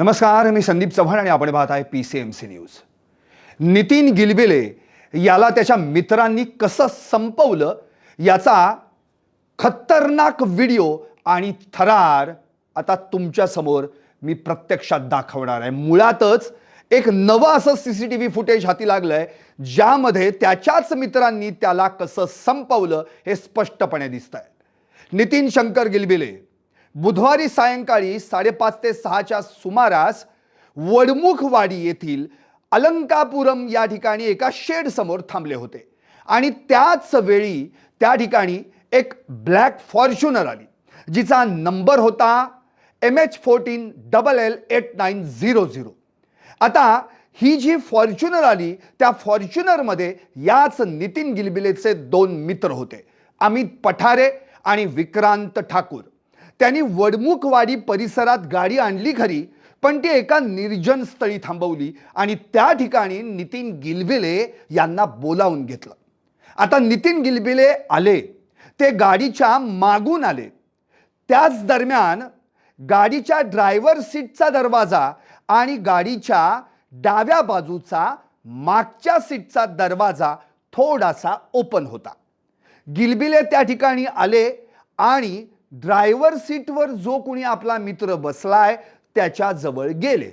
नमस्कार मी संदीप चव्हाण आणि आपण पाहत आहे P C M C news Nitin Gilbile याला त्याच्या मित्रांनी कसं संपवलं याचा खतरनाक व्हिडिओ आणि थरार आता तुमच्यासमोर मी प्रत्यक्षात दाखवणार आहे. मुळातच एक नवं असं C C T V footage हाती लागलं आहे ज्यामध्ये त्याच्याच मित्रांनी त्याला कसं संपवलं हे स्पष्टपणे दिसत आहे नितीन शंकर गिलबिले बुधवारी सायंकाळी साडेपाच ते सहाच्या सुमारास वडमुखवाडी येथील अलंकापुरम या ठिकाणी एका शेडसमोर थांबले होते. आणि त्याच वेळी त्या ठिकाणी एक ब्लॅक फॉर्च्युनर आली जिचा नंबर होता M H fourteen double L eight nine zero zero. आता ही जी फॉर्च्युनर आली त्या फॉर्च्युनरमध्ये याच नितीन गिलबिलेचे दोन मित्र होते अमित पठारे आणि विक्रांत ठाकूर. त्यांनी वडमुखवाडी परिसरात गाडी आणली खरी पण ती एका निर्जन स्थळी थांबवली आणि त्या ठिकाणी नितीन गिलबिले यांना बोलावून घेतलं. आता नितीन गिलबिले आले ते गाडीच्या मागून आले. त्याच दरम्यान गाडीच्या ड्रायव्हर सीटचा दरवाजा आणि गाडीच्या डाव्या बाजूचा मागच्या सीटचा दरवाजा थोडासा ओपन होता. गिलबिले त्या ठिकाणी आले आणि ड्रायव्हर सीटवर जो कोणी आपला मित्र बसलाय त्याच्याजवळ गेले.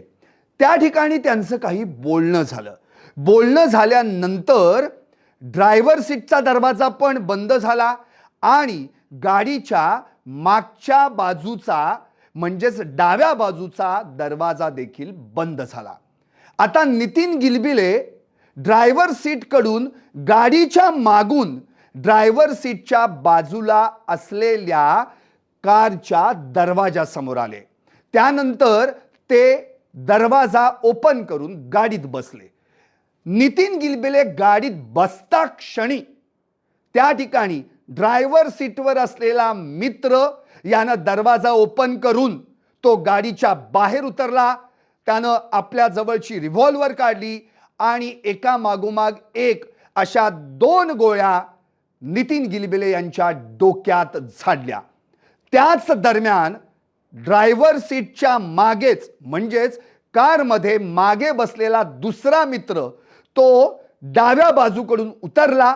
त्या ठिकाणी त्यांचं काही बोलणं झालं. बोलणं झाल्यानंतर ड्रायव्हर सीटचा दरवाजा पण बंद झाला आणि गाडीच्या मागच्या बाजूचा म्हणजेच डाव्या बाजूचा दरवाजा देखील बंद झाला. आता नितीन गिलबिले ड्रायव्हर सीटकडून गाडीच्या मागून ड्रायव्हर सीटच्या बाजूला असलेल्या कारच्या दरवाजासमोर आले. त्यानंतर ते दरवाजा ओपन करून गाडीत बसले. नितीन गिलबिले गाडीत बसता क्षणी त्या ठिकाणी ड्रायव्हर सीटवर असलेला मित्र यानं दरवाजा ओपन करून तो गाडीच्या बाहेर उतरला. त्यानं आपल्या जवळची रिव्हॉल्वर काढली आणि एका मागोमाग एक अशा दोन गोळ्या नितीन गिलबिले यांच्या डोक्यात झाडल्या. त्याच दरम्यान ड्रायव्हर सीटच्या मागेच म्हणजेच कारमध्ये मागे बसलेला दुसरा मित्र तो डाव्या बाजूकडून उतरला.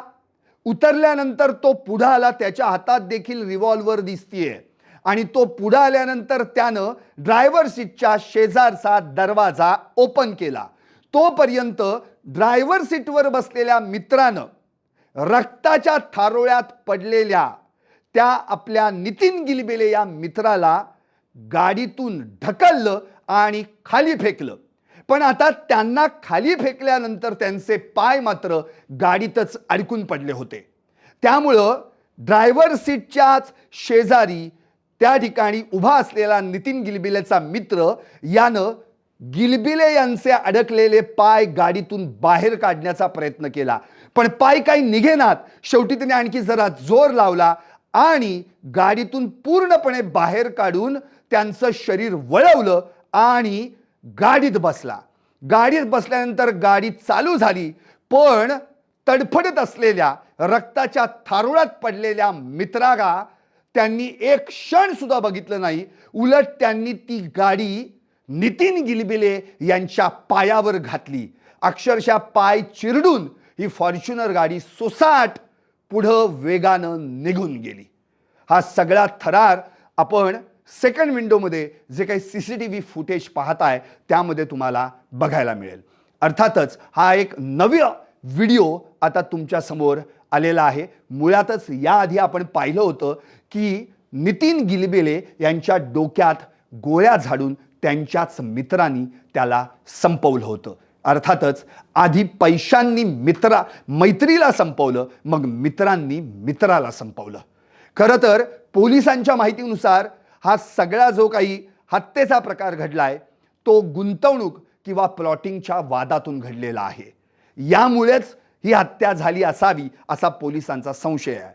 उतरल्यानंतर तो पुढं आला त्याच्या हातात देखील रिव्हॉल्वर दिसतीये. आणि तो पुढं आल्यानंतर त्यानं ड्रायव्हर सीटच्या शेजारचा दरवाजा ओपन केला. तोपर्यंत ड्रायव्हर सीटवर बसलेल्या मित्रानं रक्ताच्या थारोळ्यात पडलेल्या त्या आपल्या नितीन गिलबिले या मित्राला गाडीतून ढकललं आणि खाली फेकलं. पण आता त्यांना खाली फेकल्यानंतर त्यांचे पाय मात्र गाडीतच अडकून पडले होते. त्यामुळं ड्रायव्हर सीटच्याच शेजारी त्या ठिकाणी उभा असलेला नितीन गिलबिलेचा मित्र यानं गिलबिले यांचे अडकलेले पाय गाडीतून बाहेर काढण्याचा प्रयत्न केला. पण पाय काही निघेनात. शेवटी त्याने आणखी जरा जोर लावला. आणि गाडीतून पूर्णपणे बाहेर काढून त्यांचं शरीर वळवलं आणि गाडीत बसला. गाडीत बसल्यानंतर गाडी चालू झाली पण तडफडत असलेल्या रक्ताच्या थारुळात पडलेल्या मित्राला त्यांनी एक क्षण सुद्धा बघितलं नाही. उलट त्यांनी ती गाडी नितीन गिलबिले यांच्या पायावर घातली. अक्षरशः पाय चिरडून ही फॉर्च्युनर गाडी सोसाट पुढं वेगानं निघून गेली. हा सगळा थरार आपण सेकंड विंडोमध्ये जे काही C C T V footage पाहताय त्यामध्ये तुम्हाला बघायला मिळेल. अर्थातच हा एक नवी व्हिडिओ आता तुमच्यासमोर आलेला आहे. मुळातच याआधी आपण पाहिलं होतं की नितीन गिलबिले यांच्या डोक्यात गोळ्या झाडून त्यांच्याच मित्रांनी त्याला संपवलं होतं. अर्थातच आधी पैशांनी मित्रा मैत्रीला संपवलं मग मित्रांनी मित्राला संपवलं. खरं तर पोलिसांच्या माहितीनुसार हा सगळा जो काही हत्येचा प्रकार घडलाय तो गुंतवणूक किंवा प्लॉटिंगच्या वादातून घडलेला आहे. यामुळेच ही हत्या झाली असावी असा पोलिसांचा संशय आहे.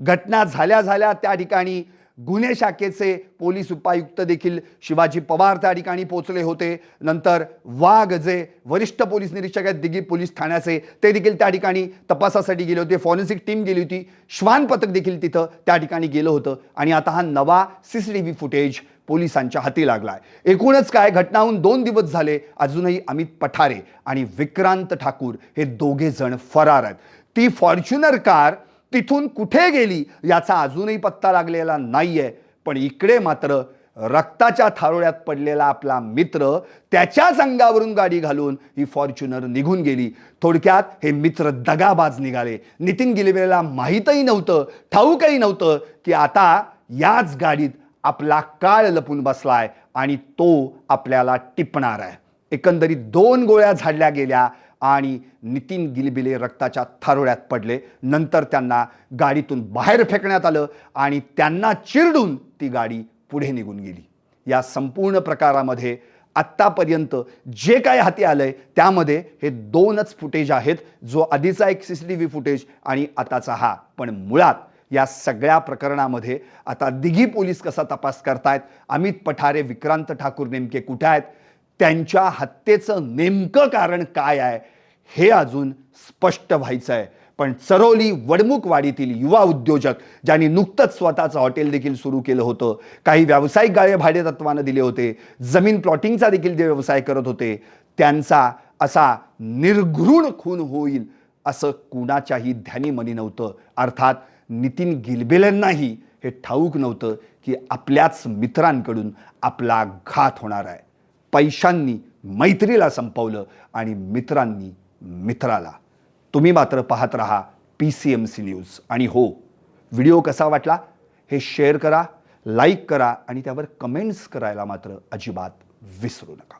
घटना झाल्या झाल्या त्या ठिकाणी गुन्हे शाखेचे पोलीस उपायुक्त देखील शिवाजी पवार त्या ठिकाणी पोहोचले होते. नंतर वाघ जे वरिष्ठ पोलीस निरीक्षक आहेत दिगी पोलीस ठाण्याचे ते देखील त्या ठिकाणी तपासासाठी गेले होते. फॉरेन्सिक टीम गेली होती. श्वान पथक देखील तिथं त्या ठिकाणी गेलं होतं. आणि आता हा नवा C C T V footage पोलिसांच्या हाती लागलाय. एकूणच काय घटनाहून दोन दिवस झाले अजूनही अमित पठारे आणि विक्रांत ठाकूर हे दोघे जण फरार आहेत. ती फॉर्च्युनर कार तिथून कुठे गेली याचा अजूनही पत्ता लागलेला नाही आहे पण इकडे मात्र रक्ताच्या थारोळ्यात पडलेला आपला मित्र त्याच्याच अंगावरून गाडी घालून ही फॉर्च्युनर निघून गेली. थोडक्यात हे मित्र दगाबाज निघाले. नितीन गिलवेला माहीतही नव्हतं ठाऊकही नव्हतं की आता याच गाडीत आपला काळ लपून बसलाय आणि तो आपल्याला टिपणार आहे. एकंदरीत दोन गोळ्या झाडल्या गेल्या आणि नितीन गिलबिले रक्ताच्या थारोळ्यात पडले. नंतर त्यांना गाडीतून बाहेर फेकण्यात आलं आणि त्यांना चिरडून ती गाडी पुढे निघून गेली. या संपूर्ण प्रकारामध्ये आत्तापर्यंत जे काय हाती आलंय त्यामध्ये हे दोनच फुटेज आहेत. जो आधीचा एक C C T V footage आणि आताचा हा. पण मुळात या सगळ्या प्रकरणामध्ये आता दिघी पोलीस कसा तपास करतायत? अमित पठारे विक्रांत ठाकूर नेमके कुठे आहेत? त्यांच्या हत्येचं नेमकं कारण काय आहे हे अजून स्पष्ट व्हायचं आहे. पण चरोली वडमुखवाडीतील युवा उद्योजक ज्यांनी नुकतंच स्वतःचं हॉटेल देखील सुरू केलं होतं काही व्यावसायिक गाळे भाडे तत्वानं दिले होते जमीन प्लॉटिंगचा देखील जे व्यवसाय करत होते त्यांचा असा निर्घृण खून होईल असं कुणाच्याही ध्यानी मनी नव्हतं. अर्थात नितीन गिलबेलेंनाही हे ठाऊक नव्हतं की आपल्याच मित्रांकडून आपला घात होणार आहे. पैशांनी मैत्रीला संपवलं आणि मित्रांनी मित्राला. तुम्ही मात्र पाहत राहा P C M C news आणि हो व्हिडिओ कसा वाटला हे शेअर करा लाईक करा आणि त्यावर कमेंट्स करायला मात्र अजिबात विसरू नका.